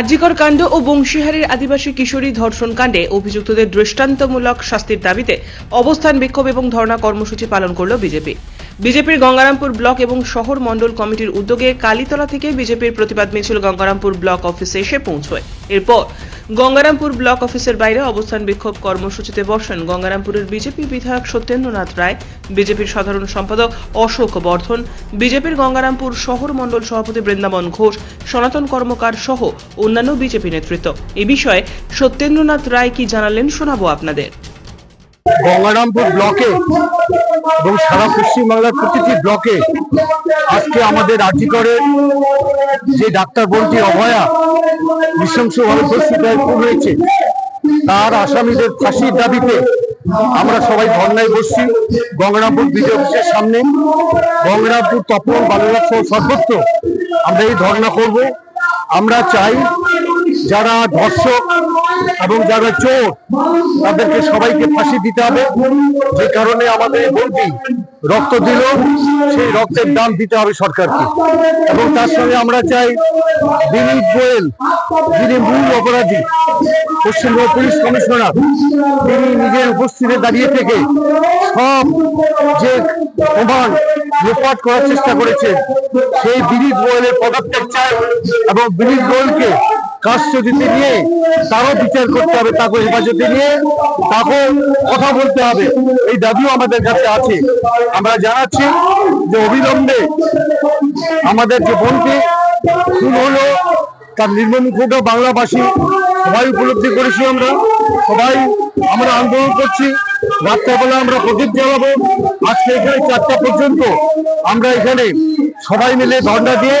আজিকর কাণ্ড ও বংশীহারের আদিবাসী কিশোরী ধর্ষণ কাণ্ডে অভিযুক্তদের দৃষ্টান্তমূলক শাস্তির দাবিতে অবস্থান বিক্ষোভ এবং ধর্ণা কর্মসূচি পালন করল বিজেপি। বিজেপির গঙ্গারামপুর ব্লক এবং শহর মণ্ডল কমিটির উদ্যোগে কালীতলা থেকে বিজেপির প্রতিবাদ মিছিল গঙ্গারামপুর ব্লক অফিসে এসে পৌঁছয়। এরপর গঙ্গারামপুর ব্লক অফিসের বাইরে অবস্থান বিক্ষোভ কর্মসূচিতে বসেন গঙ্গারামপুরের বিজেপি বিধায়ক সত্যেন্দ্রনাথ রায়, বিজেপির সাধারণ সম্পাদক অশোক বর্ধন, বিজেপির গঙ্গারামপুর শহর মণ্ডল সভাপতি বৃন্দাবন ঘোষ, সনাতন কর্মকার সহ অন্যান্য বিজেপি নেতৃত্ব। এ বিষয়ে সত্যেন্দ্রনাথ রায় কি জানালেন শোনাবো আপনাদের। গঙ্গারামপুর ব্লকে এবং সারা পশ্চিমবাংলার প্রতিটি ব্লকে আজকে আমাদের রাজ্যকরের যে ডাক্তার বোনটি অভয়া নৃশংসভাবে ধর্ষিত হয়েছে, তার আসামিদের ফাঁসির দাবিতে আমরা সবাই ধর্নায় বসছি গঙ্গারামপুর বিডিও অফিসের সামনে। গঙ্গারামপুর তপন বালুরঘাট সহ সর্বত্র আমরা এই ধর্না করব। আমরা চাই যারা ধর্ষক এবং যারা চোর, তাদেরকে সবাইকে ফাঁসি দিতে হবে। যে কারণে আমাদের বোনটি রক্ত দিল, সেই রক্তের দাম দিতে হবে সরকারকে। এবং তার সঙ্গে আমরা চাই দিলীপ গোয়েল, যিনি মূল অপরাধী পশ্চিমবঙ্গ পুলিশ কমিশনার, তিনি নিজের উপস্থিতিতে দাঁড়িয়ে থেকে সব যে প্রমাণ লোপাট করার চেষ্টা করেছেন, সেই দিলীপ গোয়েলের পদত্যাগ চাই এবং দিলীপ গোয়েলকে কাস্টডিতে নিয়ে তারও বিচার করতে হবে, তাকে হেফাজতে নিয়ে তাকেও কথা বলতে হবে। এই দাবিও আমাদের কাছে আছে। আমরা জানাচ্ছি যে অবিলম্বে আমাদের যে বোনকে খুন হলো, তার নির্মমুখটা বাংলাভাষী সবাই উপলব্ধি করেছি আমরা। সবাই আমরা আন্দোলন করছি। রাত্রেবেলা আমরা প্রদীপ জ্বালাবো। আজকে এখানে চারটা পর্যন্ত আমরা এখানে সবাই মিলে ধর্ণা দিয়ে